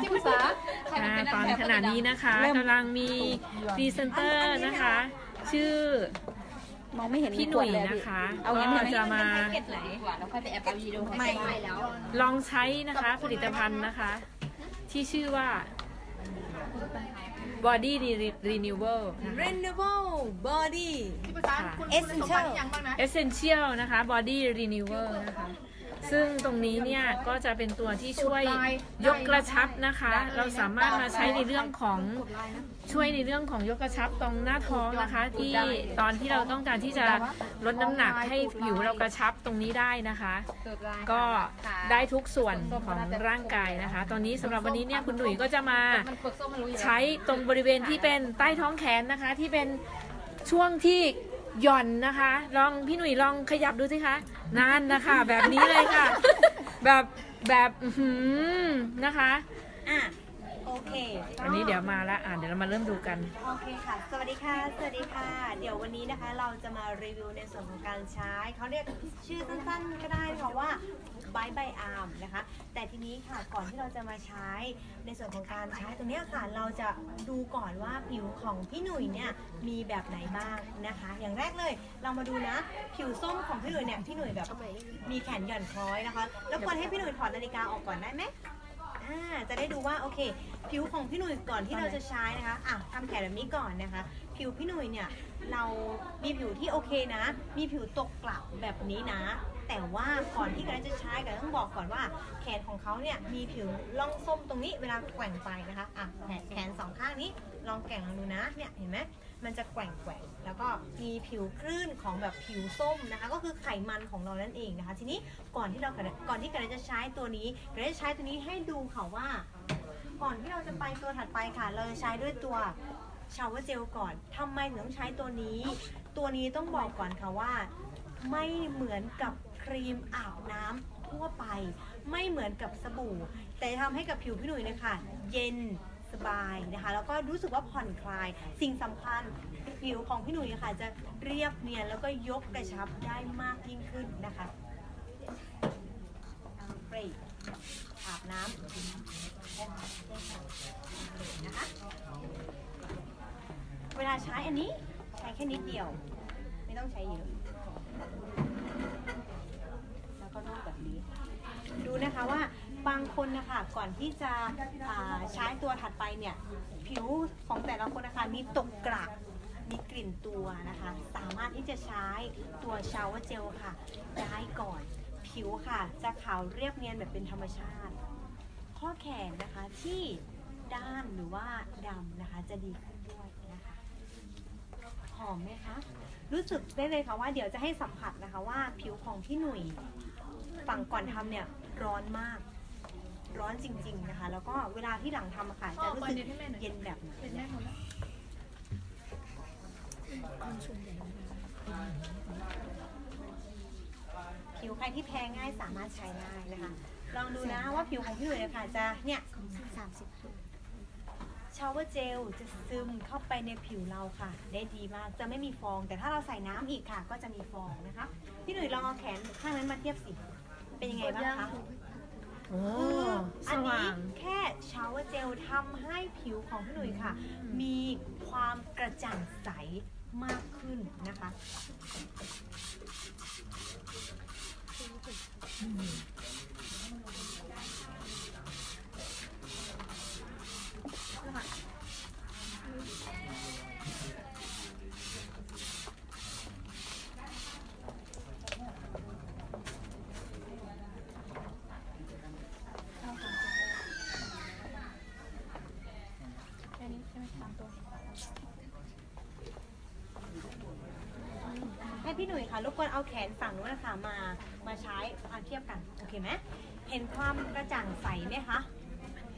ที่ภาษาใครมัอ่าเป็ตอนแบบขณะนี้นะคะเริ่ม กำลังมีพรีเซนเตอร์นะคะ ชื่อมองไม่เห็นพี่หนุ่ยขวดเลยนะคะเอางั้นก็เลยจะมาเก็ตไหนดีกว่าแล้วค่อยไปแอบเอาวีดีโอไม่ไม่แล้วลองใช้นะคะผลิตภัณฑ์นะคะ ที่ชื่อว่า Body Renewal นะคะ Renewable Body ที่ภาษาคุณ Essential ยังบ้างนะ Essential นะคะ Body Renewal นะคะ ซึ่งตรงนี้เนี่ยก็จะเป็นตัวที่ช่วยยกกระชับนะคะ เราสามารถมาใช้ในเรื่องของช่วยในเรื่องของยกกระชับตรงหน้าท้องนะคะ ที่ตอนที่เราต้องการที่จะลดน้ำหนักให้ผิวเรากระชับตรงนี้ได้นะคะ ก็ได้ทุกส่วนของร่างกายนะคะ ตอนนี้สำหรับวันนี้เนี่ยคุณหนุ่ยก็จะมาใช้ตรงบริเวณที่เป็นใต้ท้องแขนนะคะ ที่เป็นช่วงที่หย่อนนะคะ ลองพี่หนุ่ยลองขยับดูสิคะ นั่นนะคะ แบบนี้เลยค่ะ แบบแบบอื้อหือนะคะ อะ เคอันนี้เดี๋ยวมาละอะเดี๋ยวเรามาเริ่มดูกัน โอเคค่ะ สวัสดีค่ะ สวัสดีค่ะ เดี๋ยววันนี้นะคะเราจะมารีวิวในส่วนของการใช้ เขาเรียกชื่อสั้นๆ ก็ได้นะคะว่าบายบายอาร์มนะคะ แต่ทีนี้ค่ะก่อนที่เราจะมาใช้ในส่วนของการใช้ตรงเนี้ยค่ะ เราจะดูก่อนว่าผิวของพี่หนุ่ยเนี่ยมีแบบไหนบ้างนะคะ อย่างแรกเลยเรามาดูนะ ผิวส้มของพี่หนุ่ยเนี่ยพี่หนุ่ยแบบมีแขนหย่อนคล้อยนะคะ แล้วควรให้พี่หนุ่ยถอดนาฬิกาออกก่อนได้ไหมอ่าจะได้ดูว่าโอเค ผิวของพี่หนุ่ยก่อนที่เราจะใช้นะคะอะทำแขนแบบนี้ก่อนนะคะ ผิวพี่หนุ่ยเนี่ยเรามีผิวที่โอเคนะ มีผิวตกกลับแบบนี้นะ แต่ว่าก่อนที่กันจะใช้กันต้องบอกก่อนว่า แขนของเขาเนี่ยมีผิวร่องส้มตรงนี้เวลาแกว่งไปนะคะอะแขนแขนสองข้างนี้ลองแกว่งลองดูนะเนี่ยเห็นไหมมันจะแกว่งแกว่งแล้วก็มีผิวคลื่นของแบบผิวส้มนะคะ ก็คือไขมันของเรานั่นเองนะคะ ทีนี้ก่อนที่เราก่อนที่กันจะใช้ตัวนี้กันจะใช้ตัวนี้ให้ดูค่ะว่า ก่อนที่เราจะไปตัวถัดไปค่ะ เราจะใช้ด้วยตัวชาวเวอร์เจลก่อนทำไมถึงต้องใช้ตัวนี้ ตัวนี้ต้องบอกก่อนค่ะว่า ไม่เหมือนกับครีมอาบน้ำทั่วไป ไม่เหมือนกับสบู่ แต่ทำให้กับผิวพี่หนุ่ยนยคะเย็นสบายนะคะแล้วก็รู้สึกว่าผ่อนคลาย สิ่งสำคัญผิวของพี่หนุ่ยะค่ะ จะเรียบเนียนแล้วก็ยกกระชับได้มากยิ่งขึ้นนะคะเปรย์ อาบน้ำนะคะ เวลาใช้อันนี้ใช้แค่นิดเดียว ไม่ต้องใช้เยอะ แล้วก็นวดแบบนี้ ดูนะคะว่าบางคนนะคะก่อนที่จะใช้ตัวถัดไปเนี่ย ผิวของแต่ละคนนะคะมีตกกระมีกลิ่นตัวนะคะ สามารถที่จะใช้ตัวชาวเจลค่ะ ได้ก่อน ผิวค่ะ จะขาวเรียบเนียนแบบเป็นธรรมชาติ ข้อแขนนะคะที่ด้านหรือว่าดำนะคะจะดีขึ้นด้วยนะคะหอมไหมคะรู้สึกได้เลยค่ะว่าเดี๋ยวจะให้สัมผัสนะคะว่าผิวของพี่หนุ่ยฝั่งก่อนทำเนี่ยร้อนมาก ร้อนจริง ๆนะคะ แล้วก็เวลาที่หลังทำอะค่ะจะรู้สึกเย็นแบบไหนนะคะ ผิวใครที่แพ้ง่ายสามารถใช้ได้นะคะ ลองดูนะว่าผิวของพี่หนุ่ยเนี่ยค่ะจะเนี่ยชาวเวอร์เจลจะซึมเข้าไปในผิวเราค่ะ ได้ดีมากจะไม่มีฟอง แต่ถ้าเราใส่น้ำอีกค่ะ ก็จะมีฟองนะคะ พี่หนุ่ยลองเอาแขนข้างนั้นมาเทียบสิ เป็นยังไงบ้างคะ โอ้สอันนี้ว่างแค่ชาวเวอร์เจลทำให้ผิวของพี่หนุ่ยค่ะ มีความกระจ่างใสมากขึ้นนะคะ ให้ พี่หนุ่ยค่ะรบกวนเอาแขนฝั่งนู้นนะคะมามาใช้มาเทียบกันโอเคไหมเห็นความกระจ่างใสไหมคะ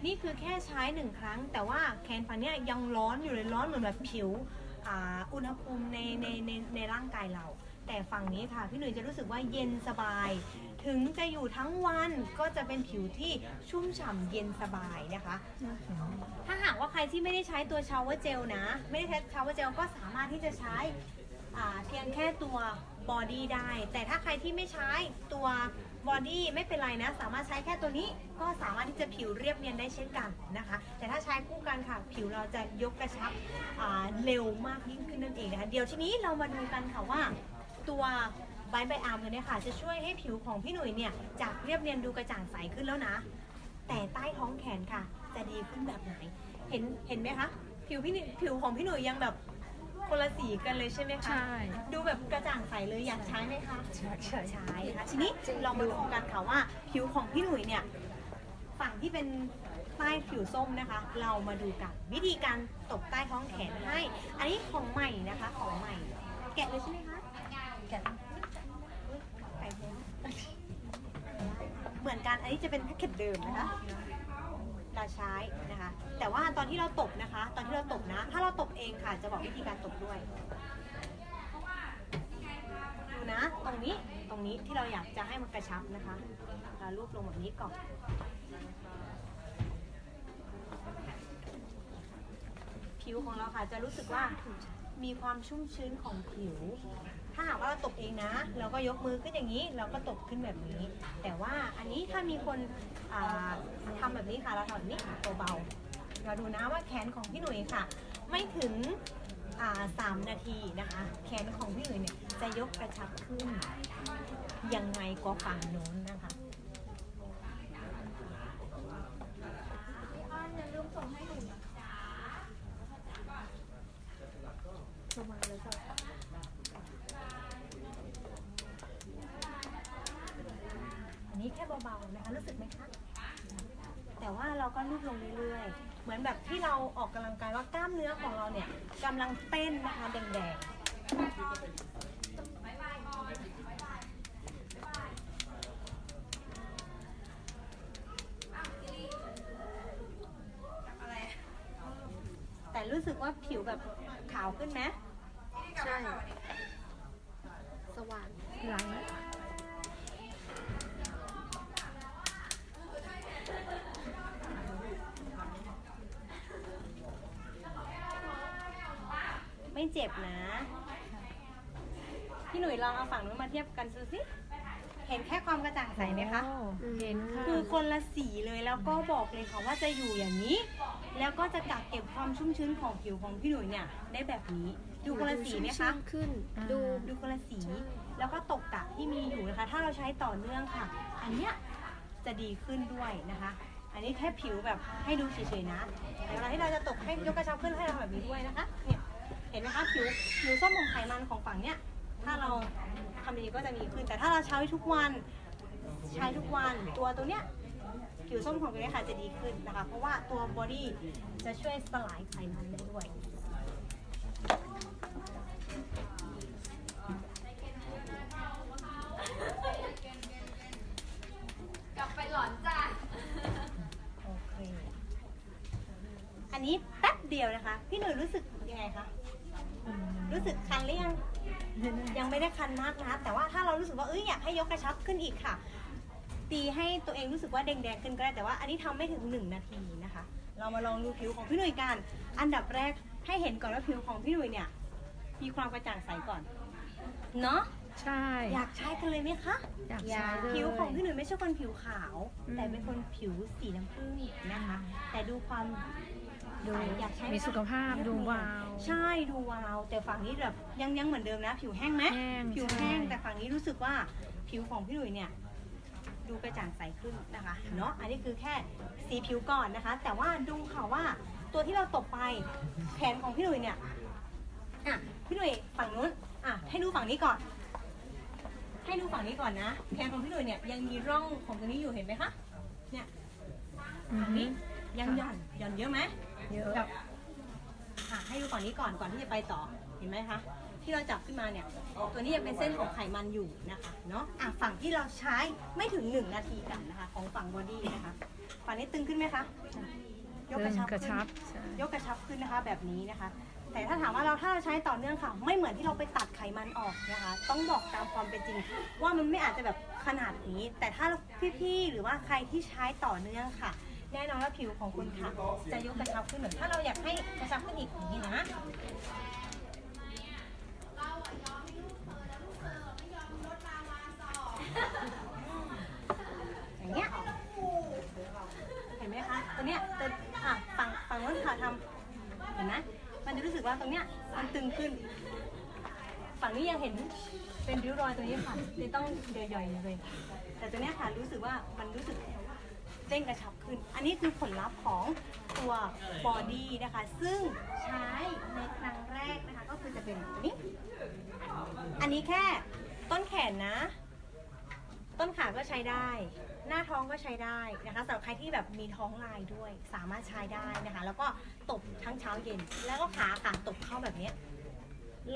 นี่คือแค่ใช้หนึ่งครั้ง แต่ว่าแขนฝั่งเนี้ยยังร้อนอยู่เลยร้อนเหมือนแบบผิวอ,อุณหภูมิในในในในร่างกายเรา แต่ฝั่งนี้ค่ะพี่หนุ่ยจะรู้สึกว่าเย็นสบาย ถึงจะอยู่ทั้งวันก็จะเป็นผิวที่ชุ่มฉ่ำเย็นสบายนะคะ ถ้าหากว่าใครที่ไม่ได้ใช้ตัวชาวเวอร์เจลนะ ไม่ได้ใช้ชาวเวอร์เจลก็สามารถที่จะใช้ เพียงแค่ตัวบอดี้ได้ แต่ถ้าใครที่ไม่ใช้ตัวบอดี้ไม่เป็นไรนะ สามารถใช้แค่ตัวนี้ก็สามารถที่จะผิวเรียบเนียนได้เช่นกันนะคะ แต่ถ้าใช้คู่กันค่ะ ผิวเราจะยกกระชับเร็วมากยิ่งขึ้นนั่นเองนะคะ เดี๋ยวทีนี้เรามาดูกันค่ะว่าตัวไบไบอาร์มตัวเนี้ยค่ะ จะช่วยให้ผิวของพี่หนุ่ยเนี่ยจากเรียบเนียนดูกระจ่างใสขึ้นแล้วนะ แต่ใต้ท้องแขนค่ะ จะดีขึ้นแบบไหน เห็นเห็นไหมคะผิวพี่ผิวของพี่หนุ่ยยังแบบ คนละสีกันเลยใช่ไหมคะ ใช่ ดูแบบกระจ่างใสเลยอยากใช้ไหมคะใช่ใช่ใช้ค่ะทีนี้เรามาดูกันค่ะว่าผิวของพี่หนุ่ยเนี่ยฝั่งที่เป็นใต้ผิวส้มนะคะ เรามาดูกันวิธีการตบใต้ท้องแขนให้ อันนี้ของใหม่นะคะของใหม่ แกะเลยใช่ไหมคะแกะอุ๊ยไก่เพิ่มเหมือนกันอันนี้จะเป็นแพ็กเกจเดิมนะคะ เราใช้นะคะ แต่ว่าตอนที่เราตบนะคะ ตอนที่เราตบนะ ถ้าเราตบเองค่ะ จะบอกวิธีการตบด้วย ดูนะ ตรงนี้ ตรงนี้ที่เราอยากจะให้มันกระชับนะคะเรารูปลงแบบนี้ก่อนผิวของเราค่ะจะรู้สึกว่ามีความชุ่มชื้นของผิว ถ้าหากว่าเราตบเองนะ เราก็ยกมือขึ้นอย่างนี้ เราก็ตบขึ้นแบบนี้ แต่ว่าอันนี้ถ้ามีคนทำทำแบบนี้ค่ะเราทำแบบนี้เบาๆเราดูนะว่าแขนของพี่หนุ่ยค่ะ ไม่ถึงสามนาทีนะคะ แขนของพี่หนุ่ยเนี่ยจะยกกระชับขึ้นยังไงก็ฝั่งโน้นนะคะ อันนี้แค่ เบาๆนะคะรู้สึกไหมคะแต่ว่าเราก็ลูบลงเรื่อยๆ เหมือนแบบที่เราออกกำลังกายว่ากล้ามเนื้อของเราเนี่ยกำลังเต้นนะคะแดงๆแต่รู้สึกว่าผิวแบบขาวขึ้นไหมใช่ สว่างหลัง ไม่เจ็บนะ พี่หนุ่ยลอง เอาฝั่งนู้นมาเทียบกันดูสิเห็นแค่ความกระจ่างใสไหมคะโอ้เห็นค่ะคือคนละสีเลยแล้วก็บอกเลยค่ะว่าจะอยู่อย่างนี้ แล้วก็จะกักเก็บความชุ่มชื้นของผิวของพี่หนุ่ยเนี่ยได้แบบนี้ดูคนละสีไหมคะขึ้นอ่าดูดูคนละสี แล้วก็ตกกะที่มีอยู่นะคะ ถ้าเราใช้ต่อเนื่องค่ะ อันเนี้ยจะดีขึ้นด้วยนะคะ อันนี้แค่ผิวแบบให้ดูเฉยๆนะแต่เวลาที่เราจะตกให้ยกกระชับขึ้นให้เราแบบนี้ด้วยนะคะเนี่ยเห็นไหมคะผิวผิวส้มของไขมันของฝั่งเนี้ย ถ้าเราทำดีก็จะมีขึ้น แต่ถ้าเราใช้ทุกวันใช้ทุกวันตัวตัวเนี้ยผิวส้มของตัวเนี้ยค่ะจะดีขึ้นนะคะ เพราะว่าตัวบอดี้จะช่วยสลายไขมันได้ด้วยกลับไปหลอนจ้าโอเค อันนี้แป๊บเดียวนะคะ พี่หนุ่ยรู้สึกยังไงคะ รู้สึกคันหรือยัง ยังไม่ได้คันมากนะแต่ว่าถ้าเรารู้สึกว่าเอ้ยอยากให้ยกกระชับขึ้นอีกค่ะ ตีให้ตัวเองรู้สึกว่าแดงๆขึ้นก็ได้แต่ว่าอันนี้ทำไม่ถึงหนึ่งนาทีนะคะ เรามาลองดูผิวของพี่หนุ่ยกัน อันดับแรกให้เห็นก่อนว่าผิวของพี่หนุ่ยเนี่ยมีความกระจ่างใสก่อนเนาะใช่อยากใช้กันเลยไหมคะอยากใช้เลยผิวของพี่หนุ่ยไม่ใช่คนผิวขาวอืมแต่เป็นคนผิวสีน้ำผึ้งนะคะ แต่ดูความ ดูใสอยากใช้ไหมีสุขภาพดูวาว ใช่ดูวาว แต่ฝั่งนี้แบบยังยังเหมือนเดิมนะ ผิวแห้งไหมแห้งผิวแห้งใช่ แต่ฝั่งนี้รู้สึกว่าผิวของพี่หนุ่ยเนี่ย ดูกระจ่างใสขึ้นนะคะเนาะอันนี้คือแค่สีผิวก่อนนะคะ แต่ว่าดูค่ะว่าตัวที่เราตบไปแขนของพี่หนุ่ยเนี่ยอะพี่หนุ่ยฝั่งนู้นอะให้ดูฝั่งนี้ก่อน ให้ดูฝั่งนี้ก่อนนะแขนของพี่หนุ่ยเนี่ยยังมีร่องของตรงนี้อยู่เห็นไหมคะเนี่ย อือฝั่งฮึนี้ยังหย่อนหย่อนเยอะไหม เยอะแบบอะให้ดูฝั่งนี้ก่อนก่อนที่จะไปต่อเห็นไหมคะ ที่เราจับขึ้นมาเนี่ย ตัวนี้ยังเป็นเส้นของไขมันอยู่นะคะเนาะอะฝั่งที่เราใช้ไม่ถึง 1 นาทีกันนะคะ ของฝั่งบอดี้นะคะฝั่งนี้ตึงขึ้นไหมคะยกกระชับกระขึ้นชับใช่ยกกระชับขึ้นนะคะ แบบนี้นะคะ แต่ถ้าถามว่าเราถ้าเราใช้ต่อเนื่องค่ะ ไม่เหมือนที่เราไปตัดไขมันออกนะคะ ต้องบอกตามความเป็นจริง ว่ามันไม่อาจจะแบบขนาดนี้ แต่ถ้าพี่ๆหรือว่าใครที่ใช้ต่อเนื่องค่ะ แน่นอนว่าผิวของคุณค่ะ จะยกกระชับขึ้นเหมือนถ้าเราอยากให้กระชับขึ้นอีกอย่างนี้นะเห็นไหมคะตรงเนี้ยฝั่งฝั่งน้นค่ะทำเห็นไหมมันจะรู้สึกว่าตรงนี้มันตึงขึ้น ฝั่งนี้ยังเห็นเป็นริ้วรอยตรงนี้ค่ะเลยต้องเยอะๆเลยแต่ตรงเนี้ยค่ะรู้สึกว่ามันรู้สึก เด้งกระชับขึ้น อันนี้คือผลลัพธ์ของตัวบอดี้นะคะ ซึ่งใช้ในครั้งแรกนะคะ ก็คือจะเป็นตัวนี้ อันนี้แค่ต้นแขนนะ ต้นขาก็ใช้ได้ หน้าท้องก็ใช้ได้นะคะสำหรับใครที่แบบมีท้องลายด้วย สามารถใช้ได้นะคะ แล้วก็ตบทั้งเช้าเย็น แล้วก็ขาค่ะตบเข้าแบบนี้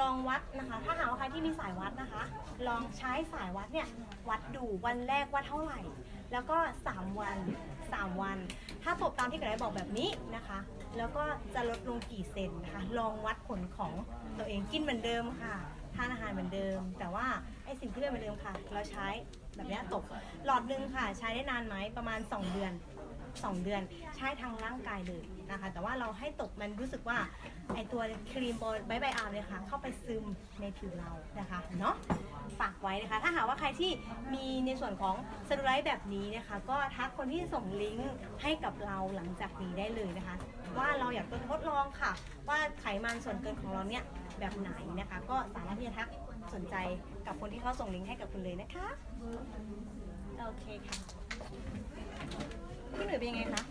ลองวัดนะคะ ถ้าหากว่าใครที่มีสายวัดนะคะ ลองใช้สายวัดเนี่ยวัดดูวันแรกว่าเท่าไหร่ แล้วก็ 3 วัน 3 วัน ถ้าตบตามที่กระไรบอกแบบนี้นะคะ แล้วก็จะลดลงกี่เซนนะคะ ลองวัดผลของตัวเองกินเหมือนเดิมค่ะทานอาหารเหมือนเดิม แต่ว่าไอสิ่งที่เป็นเหมือนเดิมค่ะ เราใช้แบบนี้ตบหลอดหนึงค่ะ ใช้ได้นานไหมประมาณ 2 เดือน 2 เดือนใช้ทางร่างกายเลยนะคะ แต่ว่าเราให้ตกมันรู้สึกว่าไอตัวครีมบอยใบใบอาร์เนี่ยค่ะ เข้าไปซึมในผิวเรานะคะเนาะฝากไว้นะคะ ถ้าหากว่าใครที่มีในส่วนของสเตอรอยด์แบบนี้นะคะ ก็ทักคนที่ส่งลิงก์ให้กับเราหลังจากนี้ได้เลยนะคะ ว่าเราอยากทดลองค่ะ ว่าไขมันส่วนเกินของเราเนี่ยแบบไหนนะคะ ก็สามารถที่จะทักสนใจกับคนที่เขาส่งลิงก์ให้กับคุณเลยนะคะ โอเคค่ะ พี่หนุ่ยเป็นยังไงคะ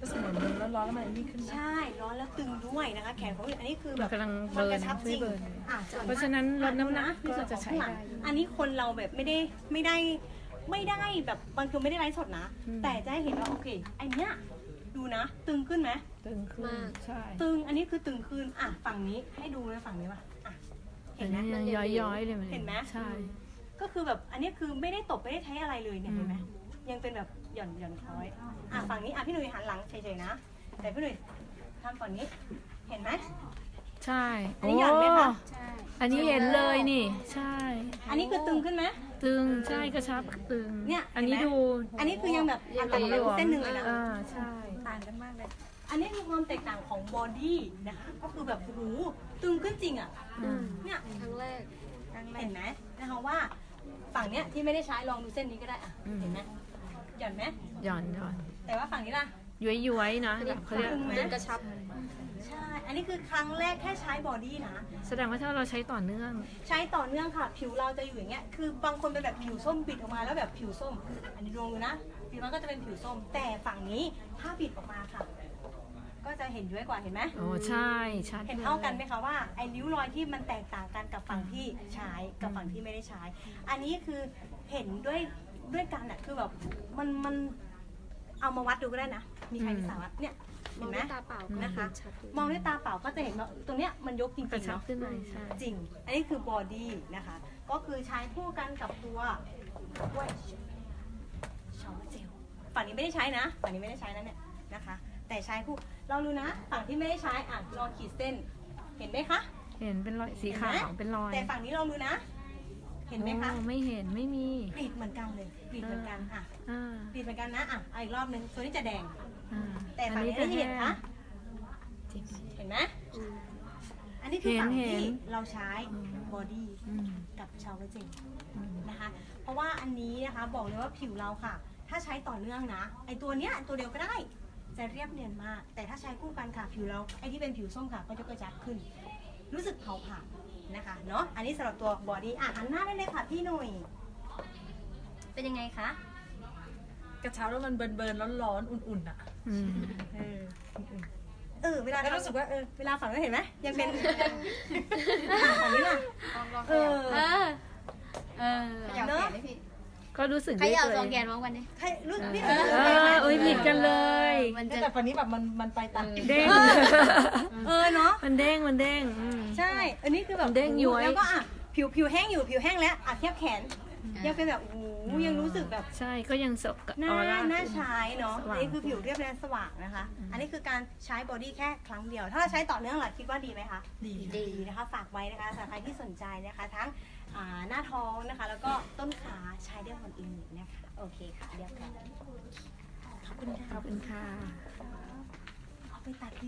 รู้สึกเหมือนมันร้อนๆแล้วมันนี่ขึ้นใช่ร้อนแล้วตึงด้วยนะคะ แขนของอันนี้คือแบมันบกำลังมันเบิกร์นระชับจไม่ริงเบิร์นอะส่วเพราะฉะนั้นลดน้ำหนักในส่วนก็จะใช้ของข้างหลังได้อันนี้คนเราแบบไม่ได้ไม่ได้ไม่ได้แบบมันคือไม่ได้ไลฟ์สดนะอืมแต่จะให้เห็นว่าโอเคไอเนี้ยดูนะ ตึงขึ้นไหมตึงขึ้นมากใช่ตึงอันนี้คือตึงขึ้นอะฝั่งนี้ให้ดูเลยฝั่งนี้ป่ะอะเห็เห็นนไหไหมมย้อยๆเลยมันเห็นไหมใช่ ก็คือแบบอันนี้คือไม่ได้ตบไม่ได้ใช้อะไรเลยเนี่ยอืมเห็นไหมยังเป็นแบบ หย่อนหย่อนคล้อยอะฝั่งนี้อะพี่หนุ่ยหันหลังเฉยๆนะ แต่พี่หนุ่ยทำฝั่งนี้ เห็นไหมใช่อันนี้หย่อนไหมคะใช่ อันนี้เห็นเลยนี่ ใช่ อันนี้คือตึงขึ้นไหมตึงใช่กระชับตึงเนี่ยอันนี้เห็นไหมดู อันนี้คือยังแบบอันต่ำกว่าเส้นหนึ่งเลยนะอ่าใช่ต่างกันมากเลย อันนี้คือความแตกต่างของบอดี้นะคะก็คือแบบโอ้โหตึงขึ้นจริงอะอืมเนี่ยครั้งแรกเห็นไหมนะคะว่าฝั่งเนี้ยที่ไม่ได้ใช้ลองดูเส้นนี้ก็ได้อะเห็นไหม หย่อนไหมหย่อนหย่อนแต่ว่าฝั่งนี้ล่ะย้อยย้อยๆนะเขาเรียกตึงไหมเป็นกระชับ ใช่ อันนี้คือครั้งแรกแค่ใช้บอดี้นะ แสดงว่าถ้าเราใช้ต่อเนื่อง ใช้ต่อเนื่องค่ะ ผิวเราจะอยู่อย่างเงี้ย คือบางคนเป็นแบบผิวส้มบิดออกมาแล้วแบบผิวส้ม อันนี้ลองดูนะผิวมันก็จะเป็นผิวส้ม แต่ฝั่งนี้ถ้าบิดออกมาค่ะ ก็จะเห็นด้วยกว่าเห็นไหมโอ้ใช่ชัดเห็นเท่ากันไหมคะว่าไอ้ริ้วรอยที่มันแตกต่างกันกับฝั่งที่ใช้กับฝั่งที่ไม่ได้ใช้ อันนี้คือเห็นด้วย ด้วยกันอะคือแบบมันมันเอามาวัดดูก็ได้นะ มีใครมีสายวัดเนี่ยมเห็องนไหม ด้วยตาเปล่าก็นะคะเห็ชัดอยู่มองด้วยตาเปล่าก็จะเห็นว่าตรงเนี้ยมันยกจริกระงๆชับเนาะ ขึ้นเลยใช่ จริง อันนี้คือบอดี้นะคะ ก็คือใช้คู่กันกับตัวเว้ยชาวเจล ฝั่งนี้ไม่ได้ใช้นะ ฝั่งนี้ไม่ได้ใช้นะเนี่ยนะคะ แต่ใช้คู่ลองดูนะ ฝั่งที่ไม่ได้ใช้อะลองขีดเส้น เห็นไหมคะ เห็นเป็นรอยสีเห็นไหขามวเป็นรอย แต่ฝั่งนี้ลองดูนะ เห็นไหมคะโอ้ไม่เห็นไม่มีกรีดเหมือนกันเลยกรีดเหมือนกันอะอ่ากรีดเหมือนกันนะอะเอาอีกรอบนึงตัวนี้จะแดง อ่าแต่ฝั่งนี้ไม่เห็นนะจริง เห็นไหมอืมอันนี้คือฝั่งเห็นที่เห็น เราใช้อืมบอดี้อืมกับชาวเวอร์จิงอืมนะคะ เพราะว่าอันนี้นะคะบอกเลยว่าผิวเราค่ะ ถ้าใช้ต่อเนื่องนะ ไอตัวเนี้ยตัวเดียวก็ได้ จะเรียบเนียนมาก แต่ถ้าใช้คู่กันค่ะผิวเราไอที่เป็นผิวส้มค่ะก็จะกระจับขึ้น รู้สึกเผาผลาญ นะคะเนาะอันนี้สำหรับตัวบอดี้อะหันหน้าได้เลยค่ะพี่หนุ่ยเป็นยังไงคะกระเช้าแล้วมันเบิร์นเบิร์นๆร้อนๆอุ่นๆอะอืมเอออุ่นเออเวลาแล้วรู้สึกว่าเออเวลาฝังก็เห็นไหมยังเป็นอะฝั่งนี้ล่ะเออ เออ เออเนอะ ก็รู้สึกใครได้เอาเลสองยแกนพร้อมกันดิใครรู้เอพี่อหนุ่ยเอรู้สึกไหมอเอ้ยผิดกันเลยมันๆจะแต่ฝั่งนี้แบบมันมันไปตามเด้งเออเนาะมันเด้งมันเด้งอืม ใช่ อันนี้คือแบบเด้งย้วย แล้วก็อะผิวผิวแห้งอยู่ผิวแห้งแล้วอะเทียบแขนยังเป็นแบบโอ้โหยังรู้สึกแบบ ใช่ก็ยังสกหน้าออร่า หน้าใช้เนาะสว่าง อันนี้คือผิวเรียบเรียบสว่างนะคะ อันนี้คือการใช้บอดี้แค่ครั้งเดียว ถ้าเราใช้ต่อเนื่องล่ะคิดว่าดีไหมคะ ดีดีนะคะ ฝากไว้นะคะสำหรับใครที่สนใจนะคะ ทั้ง อ่าหน้าท้องนะคะ แล้วก็ต้นขาใช้ได้หมดเลยนะคะโอเคค่ะเรียบร้อยขอบคุณขค่ะอบคุณค่ะเอาไปตัด